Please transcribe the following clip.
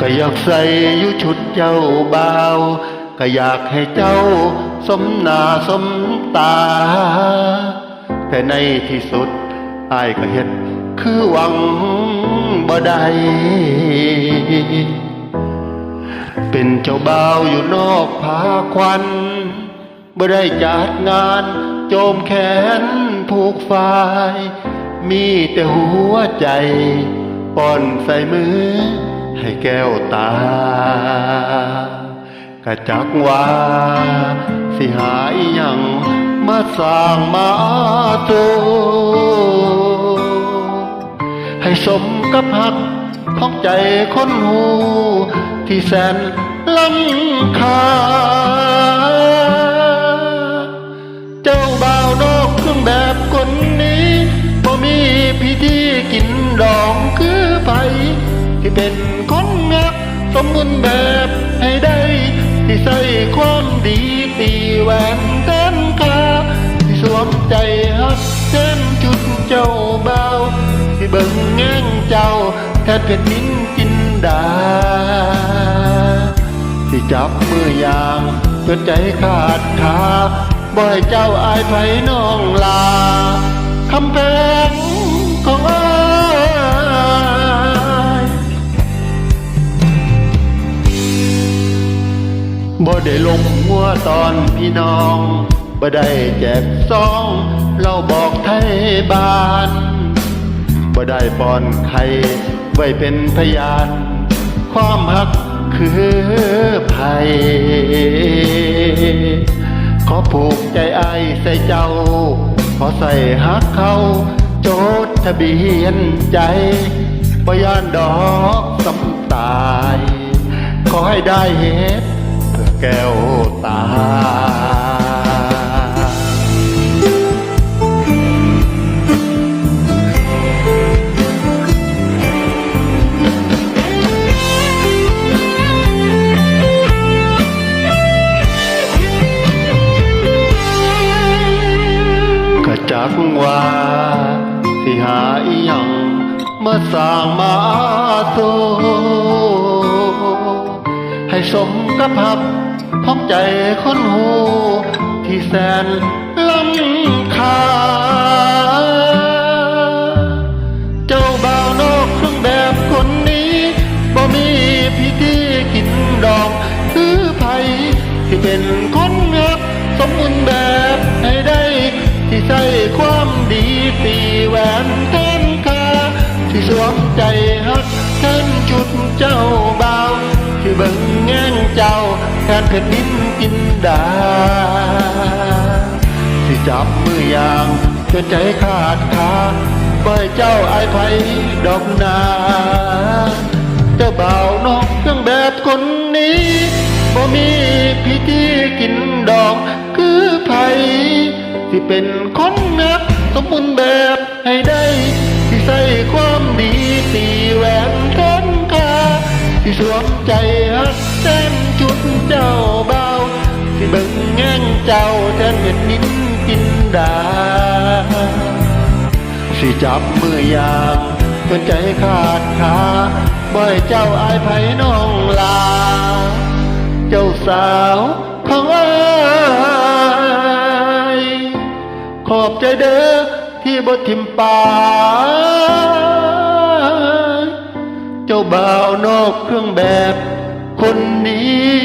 ก็อยากใส่อยู่ชุดเจ้าบ่าว ก็อยากให้เจ้าสมหน้าสมตา แต่ในที่สุดอายก็เห็นคือหวังบ่ได้เป็นเจ้าบ่าวอยู่นอกผาควันบ่ได้จัดงาน โจมแขนผูกฝาย มีแต่หัวใจป้อนใส่มือ ให้แก้วตากะจักว่าสิหาอีหยังมาสร้างมาโตให้สมกับหักของใจคนหู ที่แสนลำคา เจ้าบ่าวน สมบูรณ์แบบให้ได้ที่ใส่ความดีตีแหวนเต้นคาที่สวมใจฮักเส้นจุดเจ้าเบาที่เบิ่งแง่งเจ้าแทนเป็นดินจินดา ที่จับมือย่างจนใจขาดขาบ่ให้เจ้าอายไผน้องลาคำแพง บ่ได้ลงหัวตอนพี่น้องบ่ได้แจกซอง เราบอกไทยบ้านบ่ได้ป้อนไข่ไว้เป็นพยาน ความหักคือภัย ขอผูกใจไอใส่เจ้า ขอใส่หักเขาโจดทะเบียนใจบ่ยานดอกสำตาย ขอให้ได้เหตุ แก้วตาก็จักว่าสิหาอีหยังมาสร้างมาโตให้สมกับหับ ของใจคนหูที่แสนลำคาเจ้าบ่าวนอกเครื่องแบบคนนี้บ่มีพิธีกินดอกคือไผที่เป็นคนงักสมบูรณ์แบบให้ได้ ที่ใส่ความดีตีแหวนแทนคาที่สวมใจฮักแทนจุดเจ้าบ่า นแผ่นดินกินดาที่จับมืออย่างจนใจขาดขาบ่ให้เจ้าไอายไผดอกนาเจ้าบ่าวนอกเครื่องแบบคนนี้บ่มีพิธีกินดอกคือไผที่เป็นคนนักสมบูรณ์แบบให้ได้ที่ใส่ความดีตีแหวนแขนคาที่สวม ฮักแต้มจุดเจ้าเบาที่เบิ่งแง่งเจ้าแทนเม็ดนิ้นกินดา สิจับมือย่างจนใจขาดขาบ่ให้เจ้าอายไผน้องลา เจ้าสาวของอายขอบใจเด้อที่บ่ทิมปา เจ้าบ่าวนอกเครื่องแบบ คนนี้